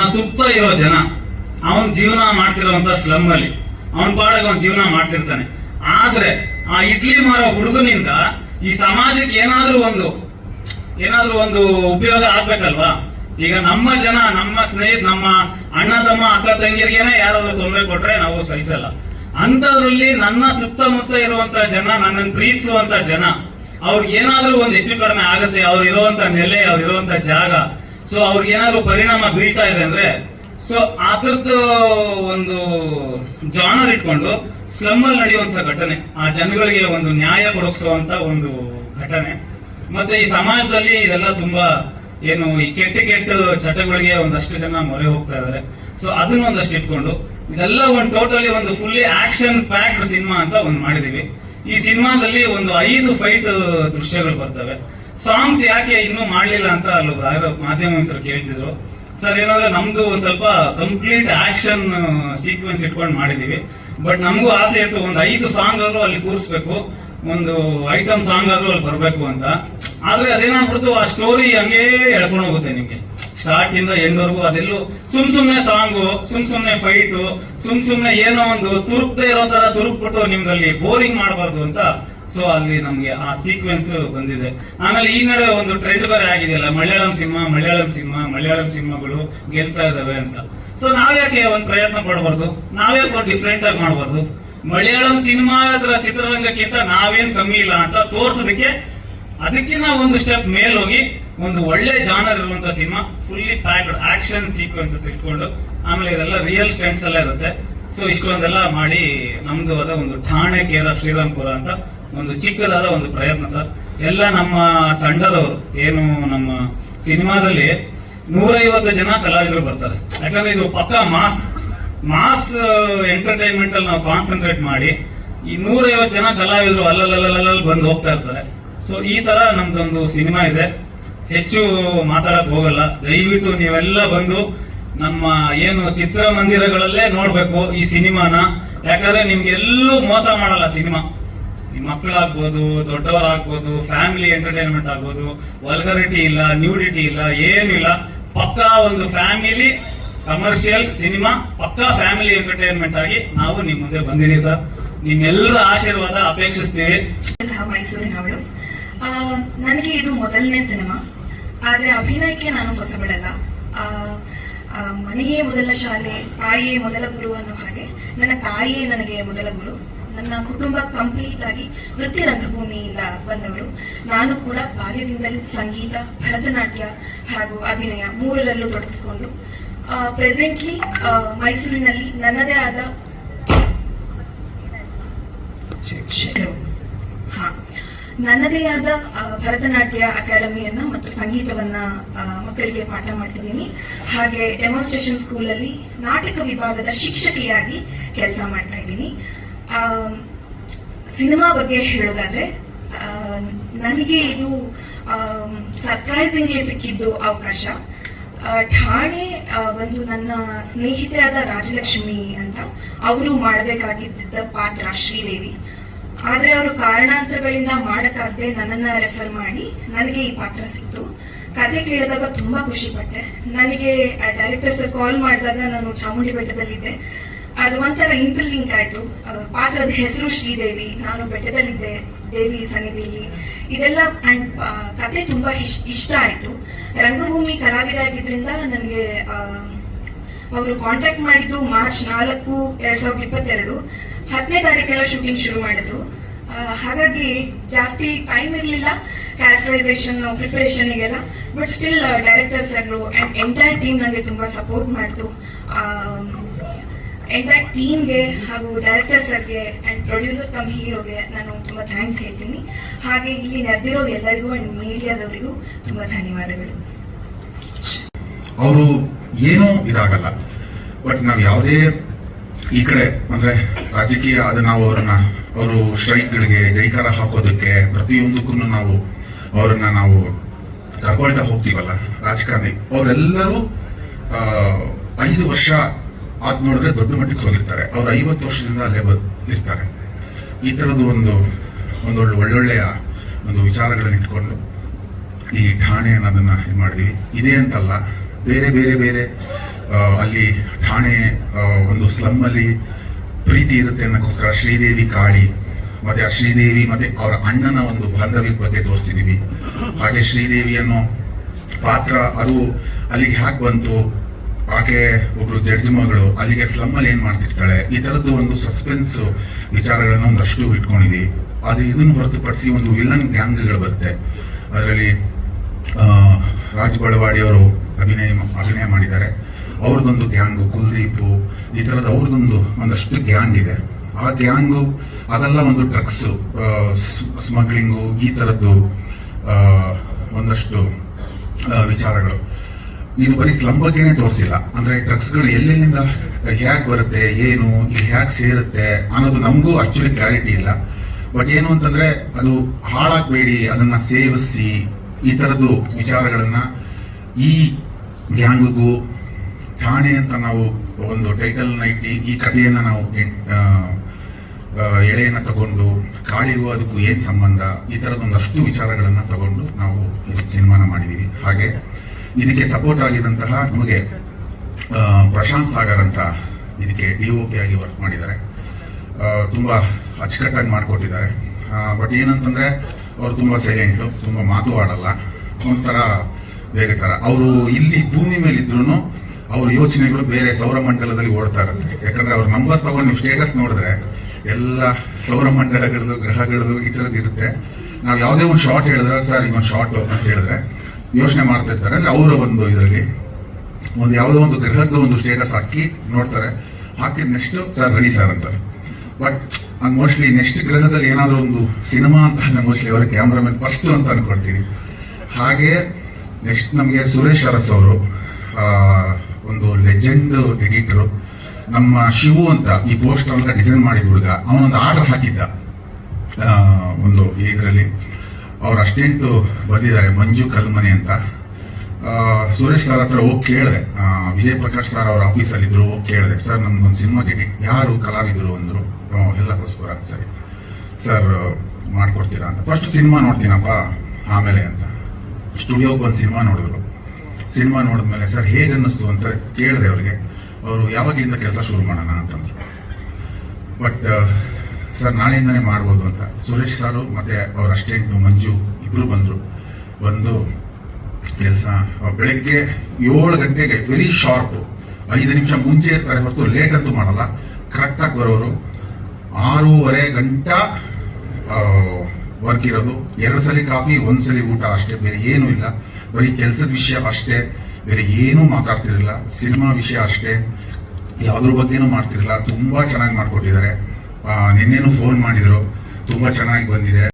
ಅವನ ಸುತ್ತ ಇರೋ ಜನ, ಅವನ ಜೀವನ ಮಾಡ್ತಿರೋಂತ ಸ್ಲಮ್ ಅಲ್ಲಿ, ಅವನ್ ಪಾಡಾಗ ಅವನ ಜೀವನ ಮಾಡ್ತಿರ್ತಾನೆ. ಆದ್ರೆ, ಆ ಇಡ್ಲಿ ಮಾರೋ ಹುಡುಗನಿಂದ ಈ ಸಮಾಜಕ್ಕೆ ಏನಾದ್ರೂ ಒಂದು ಏನಾದ್ರೂ ಒಂದು ಉಪಯೋಗ ಆಗ್ಬೇಕಲ್ವಾ? ಈಗ ನಮ್ಮ ಜನ, ನಮ್ಮ ಸ್ನೇಹಿತ ನಮ್ಮ ಅಣ್ಣ, ತಮ್ಮ, ಅಕ್ಕ, ತಂಗಿಯರಿಗೇನೆ ಯಾರಾದ್ರೂ ತೊಂದರೆ ಕೊಟ್ರೆ ನಾವು ಸಹಿಸಲ್ಲ. ಅಂತದ್ರಲ್ಲಿ ನನ್ನ ಸುತ್ತಮುತ್ತ ಇರುವಂತ ಜನ, ನನ್ನನ್ನು ಪ್ರೀತಿಸುವಂತ ಜನ, ಅವ್ರಿಗೆ ಏನಾದ್ರೂ ಒಂದು ಹೆಚ್ಚು ಕಡಿಮೆ ಆಗುತ್ತೆ, ಅವ್ರು ಇರುವಂತ ನೆಲೆ, ಅವ್ರು ಇರುವಂತ ಜಾಗ ಸೊ ಅವ್ರಿಗೆ ಏನಾದ್ರು ಪರಿಣಾಮ ಬೀಳ್ತಾ ಇದೆ ಅಂದ್ರೆ ಸೊ ಅದ್ರದ್ದು ಒಂದು ಜಾನರ್ ಇಟ್ಕೊಂಡು ಸ್ಲಮ್ ಅಲ್ಲಿ ನಡೆಯುವಂತ ಘಟನೆ, ಆ ಜನಗಳಿಗೆ ಒಂದು ನ್ಯಾಯ ಕೊಡಿಸುವಂತ ಒಂದು ಘಟನೆ. ಮತ್ತೆ ಈ ಸಮಾಜದಲ್ಲಿ ಇದೆಲ್ಲ ತುಂಬಾ ಏನು ಈ ಕೆಟ್ಟ ಕೆಟ್ಟ ಚಟಗಳಿಗೆ ಒಂದಷ್ಟು ಜನ ಮೊರೆ ಹೋಗ್ತಾ ಇದಾರೆ ಸೊ ಅದನ್ನ ಒಂದಷ್ಟು ಇಟ್ಕೊಂಡು, ಇದೆಲ್ಲ ಒಂದು ಟೋಟಲಿ ಒಂದು ಫುಲ್ಲಿ ಆಕ್ಷನ್ ಪ್ಯಾಕ್ಡ್ ಸಿನಿಮಾ ಅಂತ ಒಂದು ಮಾಡಿದೀವಿ. ಈ ಸಿನಿಮಾದಲ್ಲಿ ಒಂದು ಐದು ಫೈಟ್ ದೃಶ್ಯಗಳು ಬರ್ತವೆ. ಸಾಂಗ್ಸ್ ಯಾಕೆ ಇನ್ನೂ ಮಾಡಲಿಲ್ಲ ಅಂತ ಅಲ್ಲೊಬ್ರು ಮಾಧ್ಯಮ ಮಿತ್ರರು ಕೇಳ್ತಿದ್ರು. ಸರ್, ಏನಂದ್ರೆ ನಮ್ದು ಒಂದ್ ಸ್ವಲ್ಪ ಕಂಪ್ಲೀಟ್ ಆಕ್ಷನ್ ಸೀಕ್ವೆನ್ಸ್ ಇಟ್ಕೊಂಡು ಮಾಡಿದೀವಿ. ಬಟ್ ನಮಗೂ ಆಸೆ ಇತ್ತು, ಒಂದು ಐದು ಸಾಂಗ್ ಆದ್ರೂ ಅಲ್ಲಿ ಕೂರಿಸ್ಬೇಕು, ಒಂದು ಐಟಮ್ ಸಾಂಗ್ ಆದ್ರೂ ಅಲ್ಲಿ ಬರಬೇಕು ಅಂತ. ಆದ್ರೆ ಅದೇನಾಗ್ಬಿಡ್ತು, ಆ ಸ್ಟೋರಿ ಹಂಗೇ ಎಳ್ಕೊಂಡು ಹೋಗುತ್ತೆ ನಿಮ್ಗೆ. ಸ್ಟಾರ್ಟ್ ಇಂದ ಎಂಡ್ವರೆಗೂ ಅದೆಲ್ಲೂ ಸುಮ್ ಸುಮ್ನೆ ಸಾಂಗು ಸುಮ್ ಸುಮ್ನೆ ಫೈಟು ಸುಮ್ ಸುಮ್ನೆ ಏನೋ ಒಂದು ತುರುಕ್ದೇ ಇರೋ ತರ ತುರುಕ್ಬಿಟ್ಟು ನಿಮ್ದಲ್ಲಿ ಬೋರಿಂಗ್ ಮಾಡಬಾರ್ದು ಅಂತ ಸೊ ಅಲ್ಲಿ ನಮಗೆ ಆ ಸೀಕ್ವೆನ್ಸ್ ಬಂದಿದೆ. ಆಮೇಲೆ ಈ ನಡುವೆ ಒಂದು ಟ್ರೆಂಡ್ ಬೇರೆ ಆಗಿದೆಯಲ್ಲ, ಮಲಯಾಳಂ ಸಿನಿಮಾ ಮಲಯಾಳಂ ಸಿನಿಮಾ, ಮಲಯಾಳಂ ಸಿನಿಮಾಗಳು ಗೆಲ್ತಾ ಇದಾವೆ ಅಂತ. ಸೊ ನಾವ್ಯಾಕೆ ಒಂದು ಪ್ರಯತ್ನ ಪಡಬಾರ್ದು ನಾವ್ಯಾಕೆ ಒಂದು ಡಿಫ್ರೆಂಟ್ ಆಗಿ ಮಾಡಬಾರ್ದು? ಮಲಯಾಳಂ ಸಿನಿಮಾ ಅದರ ಚಿತ್ರರಂಗಕ್ಕಿಂತ ನಾವೇನ್ ಕಮ್ಮಿ ಇಲ್ಲ ಅಂತ ತೋರ್ಸೋದಕ್ಕೆ ಅದಕ್ಕಿಂತ ಒಂದು ಸ್ಟೆಪ್ ಮೇಲ್ ಹೋಗಿ ಒಂದು ಒಳ್ಳೆ ಜಾನರ್ ಇರುವಂತ cinema fully packed action sequences ಇಟ್ಕೊಂಡು, ಆಮೇಲೆ ಇದೆಲ್ಲ ರಿಯಲ್ ಸ್ಟೆಂಟ್ಸ್ ಎಲ್ಲ ಇರುತ್ತೆ. ಸೊ ಇಷ್ಟೊಂದೆಲ್ಲ ಮಾಡಿ ನಮ್ದು ಅದ ಒಂದು ಠಾಣೆ ಕೇರ್ ಶ್ರೀರಾಮ್ಪುರ ಅಂತ ಒಂದು ಚಿಕ್ಕದಾದ ಒಂದು ಪ್ರಯತ್ನ, ಸರ್. ಎಲ್ಲ ನಮ್ಮ ತಂಡದವರು, ಏನು ನಮ್ಮ ಸಿನಿಮಾದಲ್ಲಿ ನೂರೈವತ್ತು ಜನ ಕಲಾವಿದರು ಬರ್ತಾರೆ. ಯಾಕಂದ್ರೆ ಇದು ಪಕ್ಕ ಮಾಸ್ ಮಾಸ್ ಎಂಟರ್ಟೈನ್ಮೆಂಟ್ ಅಲ್ಲಿ ನಾವು ಕಾನ್ಸಂಟ್ರೇಟ್ ಮಾಡಿ ಈ ನೂರೈವತ್ತು ಜನ ಕಲಾವಿದರು ಅಲ್ಲಲ್ಲಲ್ಲಲ್ಲಲ್ಲಿ ಬಂದು ಹೋಗ್ತಾ ಇರ್ತಾರೆ. ಸೊ ಈ ತರ ನಮ್ದೊಂದು ಸಿನಿಮಾ ಇದೆ. ಹೆಚ್ಚು ಮಾತಾಡಕ್ ಹೋಗಲ್ಲ. ದಯವಿಟ್ಟು ನೀವೆಲ್ಲ ಬಂದು ನಮ್ಮ ಏನು ಚಿತ್ರಮಂದಿರಗಳಲ್ಲೇ ನೋಡ್ಬೇಕು ಈ ಸಿನಿಮಾನ. ಯಾಕಂದ್ರೆ ನಿಮ್ಗೆಲ್ಲೂ ಮೋಸ ಮಾಡಲ್ಲ ಸಿನಿಮಾ. ಮಕ್ಕಳಾಗ್ಬೋದು, ದೊಡ್ಡವರಾಗ್ಬೋದು ಫ್ಯಾಮಿಲಿ ಎಂಟರ್ಟೈನ್ಮೆಂಟ್ ಆಗ್ಬೋದು ವಲ್ಗರಿಟಿ ಇಲ್ಲ ನ್ಯೂಡಿಟಿ ಇಲ್ಲ ಏನಿಲ್ಲ ಪಕ್ಕಾ ಒಂದು ಫ್ಯಾಮಿಲಿ ಕಮರ್ಷಿಯಲ್ ಸಿನಿಮಾ ಪಕ್ಕಾ ಫ್ಯಾಮಿಲಿ ಎಂಟರ್ಟೈನ್ಮೆಂಟ್ ಆಗಿ ನಾವು ನಿಮ್ಮ ಮುಂದೆ ಬಂದಿದ್ದೀವಿ ಸರ್. ನಿಮ್ಮೆಲ್ಲರ ಆಶೀರ್ವಾದ ಅಪೇಕ್ಷಿಸ್ತೀವಿ. ಮೈಸೂರಿನವಳು. ನನಗೆ ಇದು ಮೊದಲನೇ ಸಿನಿಮಾ. ಆದರೆ ಅಭಿನಯಕ್ಕೆ ನಾನು ಹೊಸಬಳಲ್ಲ. ಮನೆಯೇ ಮೊದಲ ಶಾಲೆ, ತಾಯಿಯೇ ಮೊದಲ ಗುರು ಅನ್ನೋ ಹಾಗೆ. ನನ್ನ ತಾಯಿಯೇ ನನಗೆ ಮೊದಲ ಗುರು. ನನ್ನ ಕುಟುಂಬ ಕಂಪ್ಲೀಟ್ ಆಗಿ ವೃತ್ತಿ ರಂಗಭೂಮಿಯಿಂದ ಬಂದವರು. ನಾನು ಕೂಡ ಬಾಲ್ಯದಿಂದಲೂ ಸಂಗೀತ, ಭರತನಾಟ್ಯ ಹಾಗೂ ಅಭಿನಯ ಮೂರರಲ್ಲೂ ತೊಡಗಿಸಿಕೊಂಡು ಪ್ರೆಸೆಂಟ್ಲಿ ಮೈಸೂರಿನಲ್ಲಿ ನನ್ನದೇ ಆದ ನನ್ನದೇ ಆದ ಭರತನಾಟ್ಯ ಅಕಾಡೆಮಿಯನ್ನ ಮತ್ತು ಸಂಗೀತವನ್ನ ಮಕ್ಕಳಿಗೆ ಪಾಠ ಮಾಡ್ತಿದ್ದೀನಿ. ಹಾಗೆ ಡೆಮಾನ್ಸ್ಟ್ರೇಷನ್ ಸ್ಕೂಲಲ್ಲಿ ನಾಟಕ ವಿಭಾಗದ ಶಿಕ್ಷಕಿಯಾಗಿ ಕೆಲಸ ಮಾಡ್ತಾ ಇದ್ದೀನಿ. ಸಿನಿಮಾ ಬಗ್ಗೆ ಹೇಳೋದಾದ್ರೆ ನನಗೆ ಇದು ಸರ್ಪ್ರೈಸಿಂಗ್ಲಿ ಸಿಕ್ಕಿದ್ದು ಅವಕಾಶ. ಠಾಣೆ ಒಂದು ನನ್ನ ಸ್ನೇಹಿತರಾದ ರಾಜಲಕ್ಷ್ಮಿ ಅಂತ ಅವರು ಮಾಡಬೇಕಾಗಿದ್ದ ಪಾತ್ರ ಶ್ರೀದೇವಿ. ಆದರೆ ಅವರು ಕಾರಣಾಂತರಗಳಿಂದ ಮಾಡೋಕ್ಕಾಗದೆ ನನ್ನನ್ನ ರೆಫರ್ ಮಾಡಿ ನನಗೆ ಈ ಪಾತ್ರ ಸಿಕ್ತು. ಕತೆ ಕೇಳಿದಾಗ ತುಂಬಾ ಖುಷಿ ಪಟ್ಟೆ. ನನಗೆ ಡೈರೆಕ್ಟರ್ಸ್ ಕಾಲ್ ಮಾಡಿದಾಗ ನಾನು ಚಾಮುಂಡಿ ಬೆಟ್ಟದಲ್ಲಿದ್ದೆ ಅದು ಒಂಥರ ಇಂಟರ್ಲಿಂಕ್ ಆಯ್ತು. ಪಾತ್ರದ ಹೆಸರು ಶ್ರೀದೇವಿ, ನಾನು ಬೆಟ್ಟದಲ್ಲಿದ್ದೆ, ದೇವಿ ಸನ್ನಿಧಿಯಲ್ಲಿ. ಇದೆಲ್ಲ ಅಂಡ್ ಕತೆ ತುಂಬಾ ಇಷ್ಟ ಆಯ್ತು. ರಂಗಭೂಮಿ ಕಲಾವಿದ ಆಗಿದ್ರಿಂದ ನನಗೆ ಅವರು ಕಾಂಟ್ಯಾಕ್ಟ್ ಮಾಡಿದ್ದು ಮಾರ್ಚ್ ನಾಲ್ಕು, ಎರಡು ಸಾವಿರದ ಇಪ್ಪತ್ತೆರಡು. ಹತ್ತನೇ ತಾರೀಕೆಲ್ಲ ಶೂಟಿಂಗ್ ಶುರು ಮಾಡಿದ್ರು. ಹಾಗಾಗಿ ಜಾಸ್ತಿ ಟೈಮ್ ಇರಲಿಲ್ಲ ಕ್ಯಾರೆಕ್ಟರೈಸೇಷನ್ ಪ್ರಿಪರೇಷನ್ಗೆಲ್ಲ ಬಟ್ ಸ್ಟಿಲ್ ಡೈರೆಕ್ಟರ್ ಸರ್ಗಳು ಅಂಡ್ ಎಂಟೈರ್ ಟೀಮ್ ನನಗೆ ತುಂಬಾ ಸಪೋರ್ಟ್ ಮಾಡ್ತು. ಎಂಟೈರ್ ಟೀಮ್ಗೆ ಹಾಗೂ ಡೈರೆಕ್ಟರ್ ಸರ್ಗೆ ಆ್ಯಂಡ್ ಪ್ರೊಡ್ಯೂಸರ್ ಕಮ್ ಹೀರೋಗೆ ನಾನು ತುಂಬ ಥ್ಯಾಂಕ್ಸ್ ಹೇಳ್ತೀನಿ. ಹಾಗೆ ಇಲ್ಲಿ ನೆರೆದಿರೋ ಎಲ್ಲರಿಗೂ ಆ್ಯಂಡ್ ಮೀಡಿಯಾದವರಿಗೂ ತುಂಬ ಧನ್ಯವಾದಗಳು. ಅವರು ಏನೂ ಇದಾಗಲ್ಲ. ಬಟ್ ನಾವು ಯಾವುದೇ ಈ ಕಡೆ ಅಂದರೆ ರಾಜಕೀಯ ಆದ ನಾವು ಅವರನ್ನ, ಅವರು ಸ್ಟ್ರೈಕ್ಗಳಿಗೆ ಜೈಕಾರ ಹಾಕೋದಕ್ಕೆ ಪ್ರತಿಯೊಂದಕ್ಕೂ ನಾವು ಅವರನ್ನ ನಾವು ಕರ್ಕೊಳ್ತಾ ಹೋಗ್ತೀವಲ್ಲ ರಾಜಕಾರಣಿ. ಅವರೆಲ್ಲರೂ ಐದು ವರ್ಷ ಆದ್ ನೋಡಿದ್ರೆ ದೊಡ್ಡ ಮಟ್ಟಕ್ಕೆ ಹೋಗಿರ್ತಾರೆ. ಅವ್ರು ಐವತ್ತು ವರ್ಷದಿಂದ ಅಲ್ಲೇ ಬರ್ತಾರೆ ಈ ಥರದ್ದು ಒಂದು, ಒಂದೊಳ್ಳೆ ಒಳ್ಳೊಳ್ಳೆಯ ಒಂದು ವಿಚಾರಗಳನ್ನು ಇಟ್ಕೊಂಡು ಈ ಠಾಣೆ ಅನ್ನೋದನ್ನು ಇದು ಮಾಡಿದ್ವಿ. ಇದೇ ಅಂತಲ್ಲ, ಬೇರೆ ಬೇರೆ ಬೇರೆ ಅಲ್ಲಿ ಠಾಣೆ ಒಂದು ಸ್ಲಮ್ ಅಲ್ಲಿ ಪ್ರೀತಿ ಇರುತ್ತೆ ಅನ್ನೋಕ್ಕೋಸ್ಕರ ಶ್ರೀದೇವಿ ಕಾಳಿ, ಮತ್ತೆ ಆ ಶ್ರೀದೇವಿ ಮತ್ತೆ ಅವರ ಅಣ್ಣನ ಒಂದು ಬಾಂಧವ್ಯದ ಬಗ್ಗೆ ತೋರಿಸ್ತಿದ್ದೀವಿ ಹಾಗೆ ಶ್ರೀದೇವಿ ಅನ್ನೋ ಪಾತ್ರ ಅದು ಅಲ್ಲಿಗೆ ಹ್ಯಾಕ್ ಬಂತು? ಆಕೆ ಒಬ್ರು ಜಡ್ಜ್ ಮಗಳು ಅಲ್ಲಿಗೆ ಸ್ಲಮ್ ಅಲ್ಲಿ ಏನ್ ಮಾಡ್ತಿರ್ತಾಳೆ? ಈ ತರದ್ದು ಒಂದು ಸಸ್ಪೆನ್ಸ್ ವಿಚಾರಗಳನ್ನ ಒಂದಷ್ಟು ಇಟ್ಕೊಂಡಿದ್ವಿ. ಅದು ಇದನ್ನು ಹೊರತುಪಡಿಸಿ ಒಂದು ವಿಲನ್ ಗ್ಯಾಂಗ್ಗಳು ಬರುತ್ತೆ. ಅದರಲ್ಲಿ ರಾಜ್ ಬಳವಾಡಿ ಅವರು ಅಭಿನಯ ಅಭಿನಯ ಮಾಡಿದ್ದಾರೆ. ಅವ್ರದ್ದೊಂದು ಗ್ಯಾಂಗು, ಕುಲ್ದೀಪು, ಈ ಥರದ ಅವ್ರದ್ದೊಂದು ಒಂದಷ್ಟು ಗ್ಯಾಂಗ್ ಇದೆ. ಆ ಗ್ಯಾಂಗು, ಅದೆಲ್ಲ ಒಂದು ಡ್ರಗ್ಸ್ ಸ್ಮಗ್ಲಿಂಗು ಈ ಥರದ್ದು ಒಂದಷ್ಟು ವಿಚಾರಗಳು. ಇದು ಬರೀ ಸ್ಲಮ್ ಬಗ್ಗೆನೇ ತೋರಿಸಿಲ್ಲ. ಅಂದ್ರೆ ಡ್ರಗ್ಸ್ಗಳು ಎಲ್ಲೆಲ್ಲಿಂದ ಹೇಗೆ ಬರುತ್ತೆ, ಏನು, ಇಲ್ಲಿ ಹೇಗೆ ಸೇರುತ್ತೆ ಅನ್ನೋದು ನಮಗೂ ಆಕ್ಚುಲಿ ಕ್ಲಾರಿಟಿ ಇಲ್ಲ. ಬಟ್ ಏನು ಅಂತಂದ್ರೆ ಅದು ಹಾಳಾಗಬೇಡಿ, ಅದನ್ನ ಸೇವಿಸಿ, ಈ ತರದ್ದು ವಿಚಾರಗಳನ್ನ ಈ ಗ್ಯಾಂಗ್ಗೂ, ಠಾಣೆ ಅಂತ ನಾವು ಒಂದು ಟೈಟಲ್ ಇಟ್ಟು ಈ ಕಥೆಯನ್ನ ನಾವು ಎಳೆಯನ್ನ ತಗೊಂಡು ಕಾಳಿಗೂ ಅದಕ್ಕೂ ಏನ್ ಸಂಬಂಧ, ಈ ತರದ ಒಂದಷ್ಟು ವಿಚಾರಗಳನ್ನ ತಗೊಂಡು ನಾವು ಸಿನಿಮಾನ ಮಾಡಿದೀವಿ. ಹಾಗೆ ಇದಕ್ಕೆ ಸಪೋರ್ಟ್ ಆಗಿದಂತಹ ನಮಗೆ ಪ್ರಶಾಂತ್ ಸಾಗರ್ ಅಂತ ಇದಕ್ಕೆ ಡಿ ಒ ಪಿ ಆಗಿ ವರ್ಕ್ ಮಾಡಿದ್ದಾರೆ. ತುಂಬ ಅಚ್ಚುಕಟ್ಟಾಗಿ ಮಾಡಿಕೊಟ್ಟಿದ್ದಾರೆ. ಬಟ್ ಏನಂತಂದ್ರೆ, ಅವರು ತುಂಬ ಸೈಲೆಂಟು ತುಂಬ ಮಾತು ಆಡಲ್ಲ. ಒಂಥರ ಬೇರೆ ಥರ ಅವರು ಇಲ್ಲಿ ಭೂಮಿ ಮೇಲೆ ಇದ್ರೂ ಅವ್ರ ಯೋಚನೆಗಳು ಬೇರೆ ಸೌರಮಂಡಲದಲ್ಲಿ ಓಡ್ತಾ ಇರುತ್ತೆ. ಯಾಕಂದ್ರೆ ಅವ್ರ ನಂಬರ್ ತಗೊಂಡು ನೀವು ಸ್ಟೇಟಸ್ ನೋಡಿದ್ರೆ ಎಲ್ಲ ಸೌರಮಂಡಲಗಳದ್ದು ಗ್ರಹಗಳದು ಈ ಥರದ್ದು ಇರುತ್ತೆ. ನಾವು ಯಾವುದೇ ಒಂದು ಶಾರ್ಟ್ ಹೇಳಿದ್ರೆ, ಸರ್, ಇದೊಂದು ಶಾರ್ಟ್ ಅಂತ ಹೇಳಿದ್ರೆ ಯೋಚನೆ ಮಾಡ್ತಾ ಇರ್ತಾರೆ ಅಂದ್ರೆ ಅವರ ಒಂದು ಇದರಲ್ಲಿ ಒಂದು ಯಾವುದೋ ಒಂದು ಗ್ರಹದ ಒಂದು ಸ್ಟೇಟಸ್ ಹಾಕಿ ನೋಡ್ತಾರೆ. ಹಾಕಿದ ನೆಕ್ಸ್ಟ್ ಸರ್ ರೆಡಿ ಸರ್ ಅಂತಾರೆ. ಬಟ್ ಅದು ಮೋಸ್ಟ್ಲಿ ನೆಕ್ಸ್ಟ್ ಗ್ರಹದಲ್ಲಿ ಏನಾದರೂ ಒಂದು ಸಿನಿಮಾ ಅಂತ ಮೋಸ್ಟ್ಲಿ ಅವರ ಕ್ಯಾಮ್ರಾಮನ್ ಫಸ್ಟ್ ಅಂತ ಅನ್ಕೊಳ್ತೀನಿ. ಹಾಗೆ ನೆಕ್ಸ್ಟ್ ನಮಗೆ ಸುರೇಶ್ ಅರಸ್ ಅವರು ಒಂದು ಲೆಜೆಂಡ್ ಎಡಿಟರು ನಮ್ಮ ಶಿವು ಅಂತ ಈ ಪೋಸ್ಟರ್ ಅಂತ ಡಿಸೈನ್ ಮಾಡಿದ ಹುಡುಗ, ಅವನೊಂದು ಆರ್ಡರ್ ಹಾಕಿದ್ದ. ಒಂದು ಇದರಲ್ಲಿ. ಅವ್ರ ಅಷ್ಟೆಂಟು ಬಂದಿದ್ದಾರೆ, ಮಂಜು ಕಲ್ಮನೆ ಅಂತ. ಸುರೇಶ್ ಸರ್ ಹತ್ರ ಹೋಗಿ ಕೇಳಿದೆ. ವಿಜಯ್ ಪ್ರಕಾಶ್ ಸರ್ ಅವ್ರ ಆಫೀಸಲ್ಲಿ ಇದ್ರು, ಹೋಗಿ ಕೇಳಿದೆ. ಸರ್ ಒಂದು ಸಿನಿಮಾ ಎಡಿಟ್ ಯಾರು ಕಲಾವಿದರು ಅಂದ್ರು. ಎಲ್ಲ ಎಲ್ಲಕ್ಕೋಸ್ಕರ ಸರಿ. ಸರ್, ಮಾಡ್ಕೊಡ್ತೀರಾ ಅಂತ. ಫಸ್ಟ್ ಸಿನಿಮಾ ನೋಡ್ತೀನಪ್ಪ, ಆಮೇಲೆ ಅಂತ. ಸ್ಟುಡಿಯೋಗೆ ಬಂದು ಸಿನಿಮಾ ನೋಡಿದ್ರು. ಸಿನಿಮಾ ನೋಡಿದ್ಮೇಲೆ, ಸರ್ ಹೇಗೆ ಅನ್ನಿಸ್ತು ಅಂತ ಕೇಳಿದೆ ಅವ್ರಿಗೆ. ಅವರು ಯಾವಾಗಿಂದ ಕೆಲಸ ಶುರು ಮಾಡೋಣ ಅಂತಂದ್ರು ಬಟ್ ಸರ್, ನಾಳೆಯಿಂದನೇ ಮಾಡ್ಬೋದು ಅಂತ. ಸುರೇಶ್ ಸಾರು ಮತ್ತೆ ಅವ್ರ ಅಸ್ಟೆಂಟು ಮಂಜು ಇಬ್ರು ಬಂದರು. ಬಂದು ಕೆಲಸ. ಬೆಳಗ್ಗೆ ಏಳು ಗಂಟೆಗೆ ವೆರಿ ಶಾರ್ಪ್ ಐದು ನಿಮಿಷ ಮುಂಚೆ ಇರ್ತಾರೆ ಹೊರತು ಲೇಟ್ ಅಂತೂ ಮಾಡಲ್ಲ. ಕರೆಕ್ಟಾಗಿ ಬರೋರು. ಆರೂವರೆ ಗಂಟ ವರ್ಕ್ ಇರೋದು. ಎರಡು ಸಲ ಕಾಫಿ, ಒಂದು ಸಲ ಊಟ ಅಷ್ಟೇ. ಬೇರೆ ಏನೂ ಇಲ್ಲ. ಬರೀ ಕೆಲಸದ ವಿಷಯ ಅಷ್ಟೇ. ಬೇರೆ ಏನೂ ಮಾತಾಡ್ತಿರಲಿಲ್ಲ. ಸಿನಿಮಾ ವಿಷಯ ಅಷ್ಟೇ. ಯಾವುದ್ರ ಬಗ್ಗೆನೂ ಮಾಡ್ತಿರಲಿಲ್ಲ. ತುಂಬಾ ಚೆನ್ನಾಗಿ ಮಾಡಿಕೊಟ್ಟಿದ್ದಾರೆ. ನಿನ್ನೆನೂ ಫೋನ್ ಮಾಡಿದ್ರು. ತುಂಬಾ ಚೆನ್ನಾಗಿ ಬಂದಿದೆ.